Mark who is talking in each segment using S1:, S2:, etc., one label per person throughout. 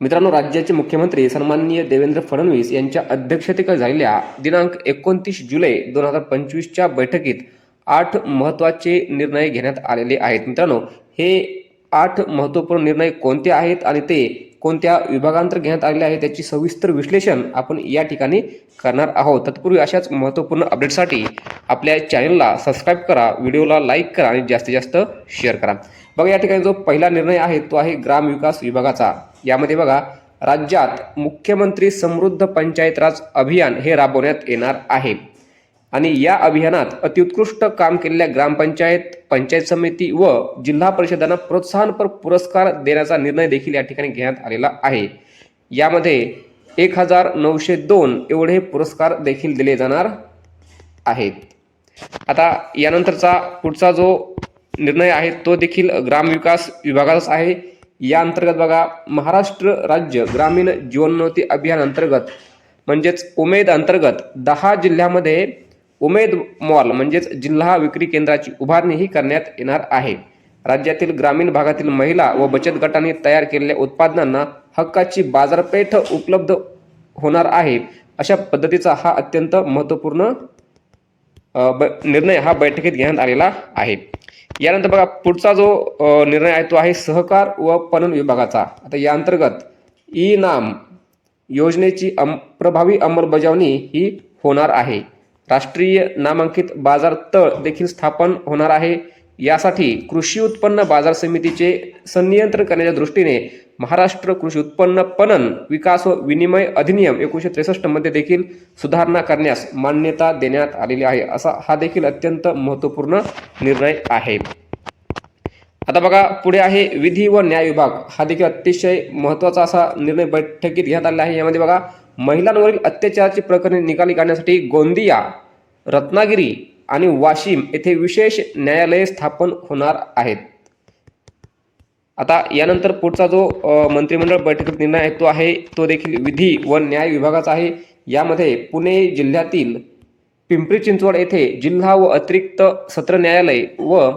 S1: मित्रांनो राज्याचे मुख्यमंत्री सन्माननीय देवेंद्र फडणवीस यांच्या अध्यक्षतेखाली झालेल्या दिनांक एकोणतीस जुलै दोन हजार पंचवीसच्या बैठकीत आठ महत्त्वाचे निर्णय घेण्यात आलेले आहेत. मित्रांनो हे आठ महत्त्वपूर्ण निर्णय कोणते आहेत आणि ते कोणत्या विभागांतर घेण्यात आलेले आहे त्याची सविस्तर विश्लेषण आपण या ठिकाणी करणार आहोत. तत्पूर्वी अशाच महत्त्वपूर्ण अपडेटसाठी आपल्या चॅनलला सबस्क्राईब करा व्हिडिओला लाईक करा आणि जास्तीत जास्त शेअर करा. बघा या ठिकाणी जो पहिला निर्णय आहे तो आहे ग्रामविकास विभागाचा. यामध्ये बघा राज्यात मुख्यमंत्री समृद्ध पंचायत राज अभियान हे राबवण्यात येणार आहे. आणि या अभियानात अतिउत्कृष्ट काम केलेल्या ग्रामपंचायत पंचायत समिती व जिल्हा परिषदांना प्रोत्साहनपर पुरस्कार देण्याचा निर्णय देखील या ठिकाणी घेण्यात आलेला आहे. यामध्ये एक हजार नऊशे दोन एवढे पुरस्कार देखील दिले जाणार आहेत. आता यानंतरचा पुढचा जो निर्णय आहे तो देखील ग्रामविकास विभागाचाच आहे. या अंतर्गत बघा महाराष्ट्र राज्य ग्रामीण जीवनोन्नती अभियान अंतर्गत म्हणजेच उमेद अंतर्गत दहा जिल्ह्यामध्ये उमेद मॉल म्हणजेच जिल्हा विक्री केंद्राची उभारणीही करण्यात येणार आहे. राज्यातील ग्रामीण भागातील महिला व बचत गटांनी तयार केलेल्या उत्पादनांना हक्काची बाजारपेठ उपलब्ध होणार आहे अशा पद्धतीचा हा अत्यंत महत्त्वपूर्ण ब निर्णय हा बैठकीत घेण्यात आलेला आहे. यानंतर बघा पुढचा जो निर्णय आहे तो आहे सहकार व पणन विभागाचा. आता या अंतर्गत ई नाम योजनेची अम प्रभावी अंमलबजावणी ही होणार आहे. राष्ट्रीय नामांकित बाजार तळ देखील स्थापन होणार आहे. यासाठी कृषी उत्पन्न बाजार समितीचे संनियंत्रण करण्याच्या दृष्टीने महाराष्ट्र कृषी उत्पन्न पणन विकास व विनिमय अधिनियम एकोणीसशे त्रेसष्टमध्ये देखील सुधारणा करण्यास मान्यता देण्यात आलेली आहे. असा हा देखील अत्यंत महत्त्वपूर्ण निर्णय आहे. आता बघा पुढे आहे विधी व न्याय विभाग. हा देखील अतिशय महत्त्वाचा असा निर्णय बैठकीत घेण्यात आलेला आहे. यामध्ये बघा महिलांवरील अत्याचाराची प्रकरणे निकाली काढण्यासाठी गोंदिया रत्नागिरी आणि वाशिम येथे विशेष न्यायालये स्थापन होणार आहेत. आता यानंतर पुढचा जो मंत्रिमंडळ बैठकीत निर्णय आहे तो आहे तो देखील विधी व न्याय विभागाचा आहे. यामध्ये पुणे जिल्ह्यातील पिंपरी चिंचवड येथे जिल्हा व अतिरिक्त सत्र न्यायालय व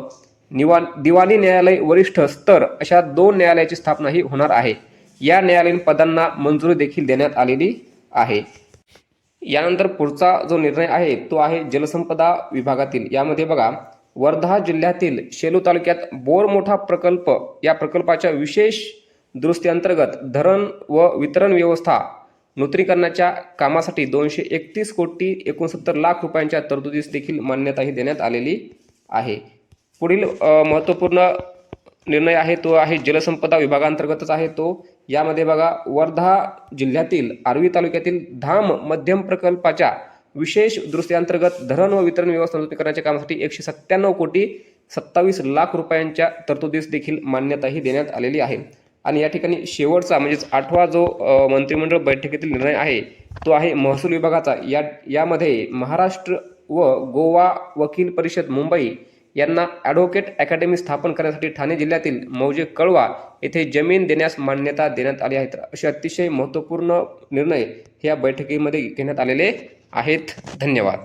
S1: निवा दिवाणी न्यायालय वरिष्ठ स्तर अशा दोन न्यायालयाची स्थापना ही होणार आहे. या न्यायालयीन पदांना मंजुरी देखील देण्यात आलेली आहे. यानंतर पुढचा जो निर्णय आहे तो आहे जलसंपदा विभागातील. यामध्ये बघा वर्धा जिल्ह्यातील शेलू तालुक्यात बोरमोठा प्रकल्प या प्रकल्पाच्या विशेष दुरुस्तीअंतर्गत धरण व वितरण व्यवस्था नूतनीकरणाच्या कामासाठी दोनशे एकतीस कोटी एकोणसत्तर लाख रुपयांच्या तरतुदीस देखील मान्यताही देण्यात आलेली आहे. पुढील महत्त्वपूर्ण निर्णय आहे तो आहे जलसंपदा विभागांतर्गतच आहे तो यामध्ये बघा वर्धा जिल्ह्यातील आर्वी तालुक्यातील धाम मध्यम प्रकल्पाच्या विशेष दृष्ट्यांतर्गत धरण व वितरण व्यवस्था नूतनीकरणाच्या कामासाठी एकशे सत्त्याण्णव कोटी सत्तावीस लाख रुपयांच्या तरतुदीस देखील मान्यताही देण्यात आलेली आहे. आणि या ठिकाणी शेवटचा म्हणजेच आठवा जो मंत्रिमंडळ बैठकीतील निर्णय आहे तो आहे महसूल विभागाचा. या यामध्ये महाराष्ट्र व गोवा वकील परिषद मुंबई यांना ॲडव्होकेट अकॅडमी स्थापन करण्यासाठी ठाणे जिल्ह्यातील मौजे कळवा येथे जमीन देण्यास मान्यता देण्यात आली आहे. असे अतिशय महत्त्वपूर्ण निर्णय या बैठकीमध्ये घेण्यात आलेले आहेत. धन्यवाद.